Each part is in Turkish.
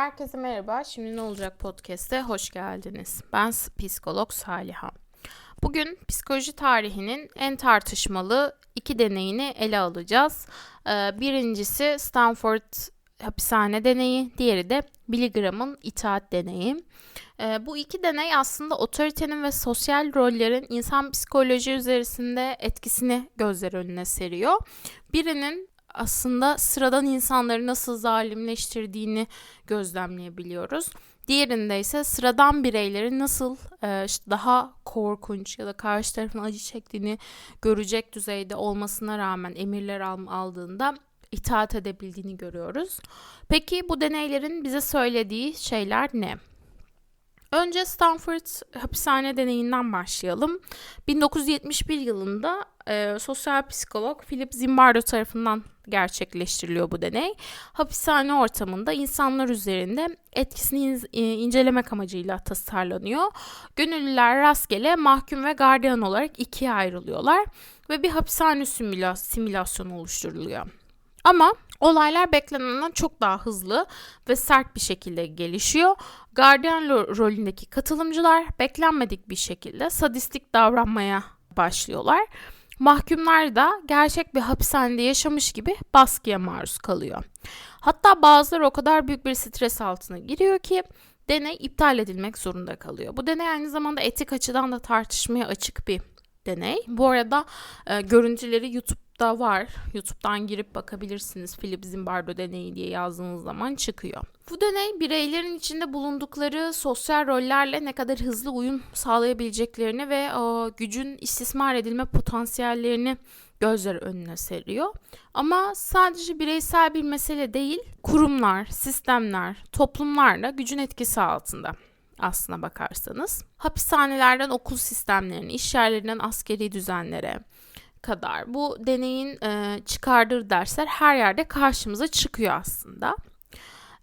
Herkese merhaba. Şimdi ne olacak podcast'e hoş geldiniz. Ben psikolog Saliha. Bugün psikoloji tarihinin en tartışmalı iki deneyini ele alacağız. Ee, birincisi Stanford hapishane deneyi, diğeri de Billy Graham'ın itaat deneyi. Ee, bu iki deney aslında otoritenin ve sosyal rollerin insan psikoloji üzerinde etkisini gözler önüne seriyor. Birinin aslında sıradan insanları nasıl zalimleştirdiğini gözlemleyebiliyoruz. Diğerinde ise sıradan bireyleri nasıl e, daha korkunç ya da karşı tarafın acı çektiğini görecek düzeyde olmasına rağmen emirler al aldığında itaat edebildiğini görüyoruz. Peki bu deneylerin bize söylediği şeyler ne? Önce Stanford hapishane deneyinden başlayalım. 1971 yılında e, sosyal psikolog Philip Zimbardo tarafından gerçekleştiriliyor bu deney. Hapishane ortamında insanlar üzerinde etkisini in, e, incelemek amacıyla tasarlanıyor. Gönüllüler rastgele mahkum ve gardiyan olarak ikiye ayrılıyorlar ve bir hapishane simüla simülasyonu oluşturuluyor. Ama olaylar beklenenden çok daha hızlı ve sert bir şekilde gelişiyor. Gardiyan rolündeki katılımcılar beklenmedik bir şekilde sadistik davranmaya başlıyorlar. Mahkumlar da gerçek bir hapishanede yaşamış gibi baskıya maruz kalıyor. Hatta bazıları o kadar büyük bir stres altına giriyor ki deney iptal edilmek zorunda kalıyor. Bu deney aynı zamanda etik açıdan da tartışmaya açık bir deney. Bu arada e, görüntüleri YouTube'da var. YouTube'dan girip bakabilirsiniz. Philip Zimbardo deneyi diye yazdığınız zaman çıkıyor. Bu deney bireylerin içinde bulundukları sosyal rollerle ne kadar hızlı uyum sağlayabileceklerini ve e, gücün istismar edilme potansiyellerini gözler önüne seriyor. Ama sadece bireysel bir mesele değil, kurumlar, sistemler, toplumlar da gücün etkisi altında aslına bakarsanız. Hapishanelerden okul sistemlerine, iş yerlerinden askeri düzenlere kadar bu deneyin e, çıkardığı dersler her yerde karşımıza çıkıyor aslında.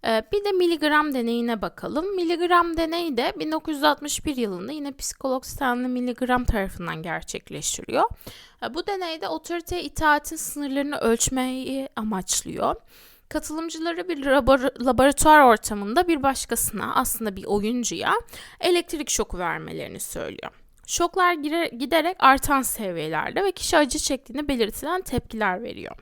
E, bir de miligram deneyine bakalım. Miligram deneyi de 1961 yılında yine psikolog Stanley Milgram tarafından gerçekleştiriyor. E, bu deneyde otorite itaatin sınırlarını ölçmeyi amaçlıyor. Katılımcıları bir laboratuvar ortamında bir başkasına aslında bir oyuncuya elektrik şoku vermelerini söylüyor. Şoklar giderek artan seviyelerde ve kişi acı çektiğini belirtilen tepkiler veriyor.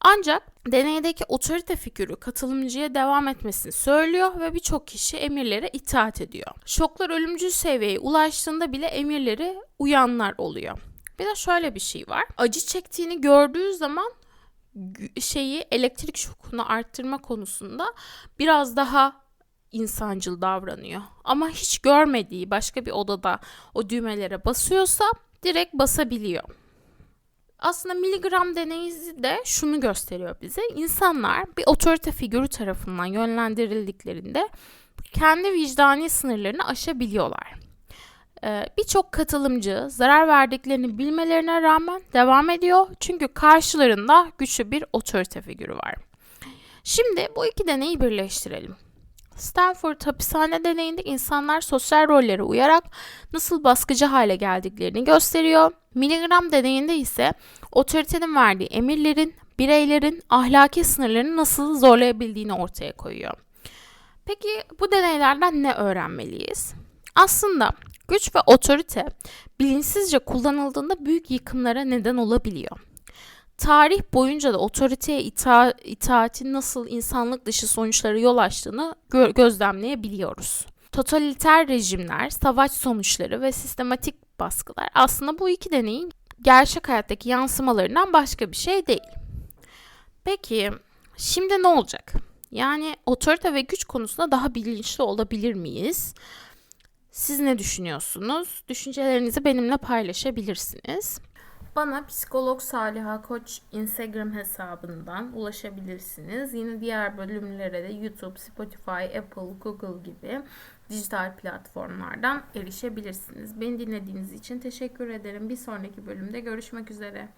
Ancak deneydeki otorite figürü katılımcıya devam etmesini söylüyor ve birçok kişi emirlere itaat ediyor. Şoklar ölümcül seviyeye ulaştığında bile emirleri uyanlar oluyor. Bir de şöyle bir şey var. Acı çektiğini gördüğü zaman şeyi elektrik şokunu arttırma konusunda biraz daha insancıl davranıyor. Ama hiç görmediği başka bir odada o düğmelere basıyorsa direkt basabiliyor. Aslında miligram deneyi de şunu gösteriyor bize. İnsanlar bir otorite figürü tarafından yönlendirildiklerinde kendi vicdani sınırlarını aşabiliyorlar. Ee, birçok katılımcı zarar verdiklerini bilmelerine rağmen devam ediyor. Çünkü karşılarında güçlü bir otorite figürü var. Şimdi bu iki deneyi birleştirelim. Stanford hapishane deneyinde insanlar sosyal rollere uyarak nasıl baskıcı hale geldiklerini gösteriyor. Miligram deneyinde ise otoritenin verdiği emirlerin bireylerin ahlaki sınırlarını nasıl zorlayabildiğini ortaya koyuyor. Peki bu deneylerden ne öğrenmeliyiz? Aslında güç ve otorite bilinçsizce kullanıldığında büyük yıkımlara neden olabiliyor. Tarih boyunca da otoriteye ita itaatin nasıl insanlık dışı sonuçlara yol açtığını gö gözlemleyebiliyoruz. Totaliter rejimler, savaş sonuçları ve sistematik baskılar aslında bu iki deneyin gerçek hayattaki yansımalarından başka bir şey değil. Peki şimdi ne olacak? Yani otorite ve güç konusunda daha bilinçli olabilir miyiz? Siz ne düşünüyorsunuz? Düşüncelerinizi benimle paylaşabilirsiniz. Bana psikolog Saliha Koç Instagram hesabından ulaşabilirsiniz. Yine diğer bölümlere de YouTube, Spotify, Apple, Google gibi dijital platformlardan erişebilirsiniz. Beni dinlediğiniz için teşekkür ederim. Bir sonraki bölümde görüşmek üzere.